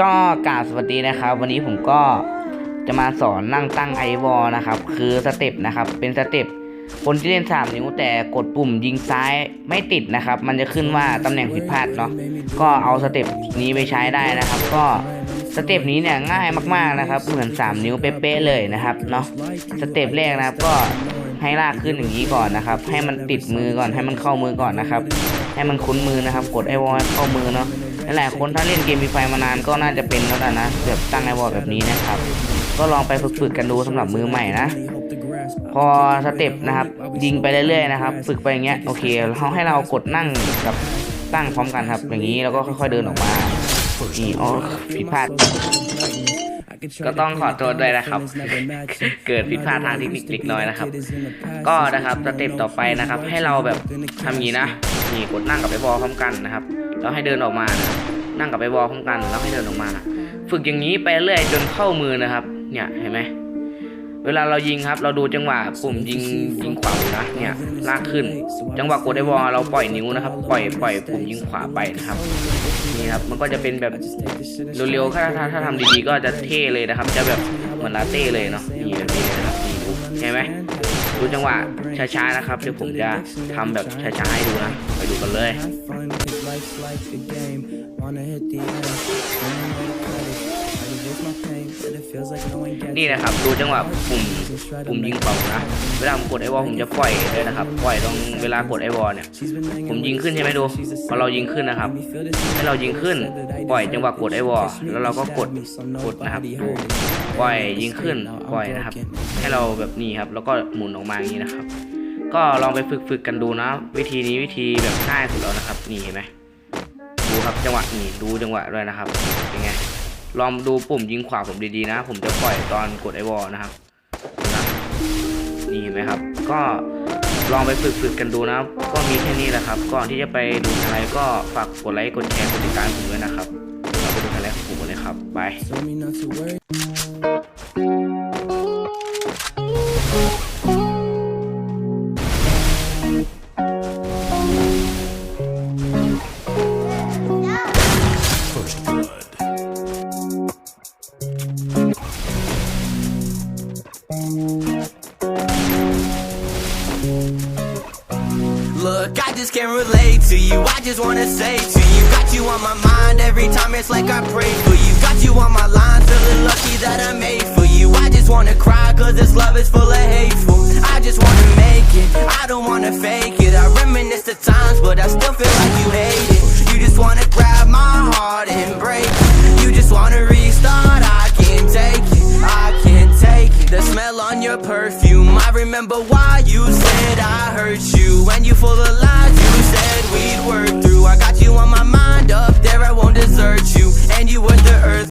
ก็กาบสวัสดีนะครับ วันนี้ผมก็จะมาสอนนั่งตั้งไอวอลนะครับ คือสเต็ปนะครับ เป็นสเต็ปคนที่เล่น 3 นิ้วแต่กดปุ่มยิงซ้ายไม่ติดนะครับ มันจะขึ้นว่าตำแหน่งผิดพลาดเนาะก็เอาสเต็ปนี้ไปใช้ได้นะครับ ก็สเต็ปนี้เนี่ยง่ายมากๆนะครับ เหมือน 3 นิ้วเป๊ะๆเลยนะครับเนาะสเต็ปแรกนะครับก็ให้ลากขึ้นอย่างนี้ก่อนนะครับ ให้มันติดมือก่อนให้มันเข้ามือก่อนนะครับ ให้มันคุ้นมือนะครับ กดไอวอลเข้ามือเนาะ หลายๆคนถ้าเล่นเกมมีไฟมานานก็น่าจะเป็นแล้วนะนะแบบตั้งไอวอลแบบนี้นะครับ ก็ลองไปฝึกๆกันดูสำหรับมือใหม่นะ พอสเต็ปนะครับ ยิงไปเรื่อยๆนะครับ ฝึกไปอย่างเงี้ยโอเคเขาให้เรากดนั่งกับตั้งพร้อมกันครับ อย่างนี้แล้วก็ค่อยๆเดินออกมานี่อ๋อผิดพลาดก็ต้องขอโทษด้วยนะครับ เกิดผิดพลาดทางเทคนิคเล็กน้อยนะครับ ก็นะครับสเต็ปต่อไปนะครับ ให้เราแบบทำอย่างนี้นะนี่กดนั่งกับไปบอลพร้อมกันนะครับ แล้วให้เดินออกมานะครับนั่งกับไปบอลพร้อมกัน แล้วให้เดินออกมานะฝึกอย่างนี้ไปเรื่อยจนเข้ามือนะครับ เนี่ยเห็นไหมเวลาเรายิงครับ เราดูจังหวะปุ่มยิงยิงขวานะเนี่ยลากขึ้น จังหวะกดไอ้บอลเราปล่อยนิ้วนะครับ ปล่อยปล่อยปุ่มยิงขวาไปนะครับนี่ครับมันก็จะเป็นแบบเร็วๆถ้าถ้าถ้าทำดีๆก็จะเท่เลยนะครับ จะแบบเหมือนลาเต้เลยเนาะนี่แบบนี้เลยนะครับนี่ดูเห็นไหมดูจังหวะช้าๆนะครับเดี๋ยวผมจะทำแบบช้าๆให้ดูนะไปดูกันเลย นี่นะครับดูจังหวะปุ่มปุ่มยิงเป่านะเวลาผมกดไอวอลผมจะปล่อยเลยนะครับปล่อยตรงเวลากดไอวอลเนี่ยผมยิงขึ้นใช่ไหมดูพอเรายิงขึ้นนะครับ ให้เรายิงขึ้นปล่อยจังหวะกดไอวอลแล้วเราก็กดกดนะครับดูปล่อยยิงขึ้นปล่อยนะครับ ให้เราแบบนี้ครับ แล้วก็หมุนออกมาอย่างนี้นะครับ ก็ลองไปฝึกฝึกกันดูนะ วิธีนี้วิธีแบบง่ายสุดแล้วนะครับ นี่เห็นไหมดู ครับจังหวะนี่ดูจังหวะด้วยนะครับเป็นไงลองดูปุ่มยิงขวาผมดีๆนะ ผมจะปล่อยตอนกดไอวอลนะครับนะนี่เห็นไหมครับ ก็ลองไปฝึกๆกกันดูนะก็มีแค่นี้แหละครับ ก่อนที่จะไปดูอะไรก็ฝากกดไลค์กดแชร์กดติดตามผมด้วยนะครับเราไปดูอะไรของผมเลยครับ ไป Look, I just can't relate to you. I just wanna say to you, got you on my mind every time. It's like I pray for you. Got you on my line, feeling lucky that I made for you. I just wanna cry, cause this love is full of hateful. Smell on your perfume. I remember why you said I hurt you. When you full of lies,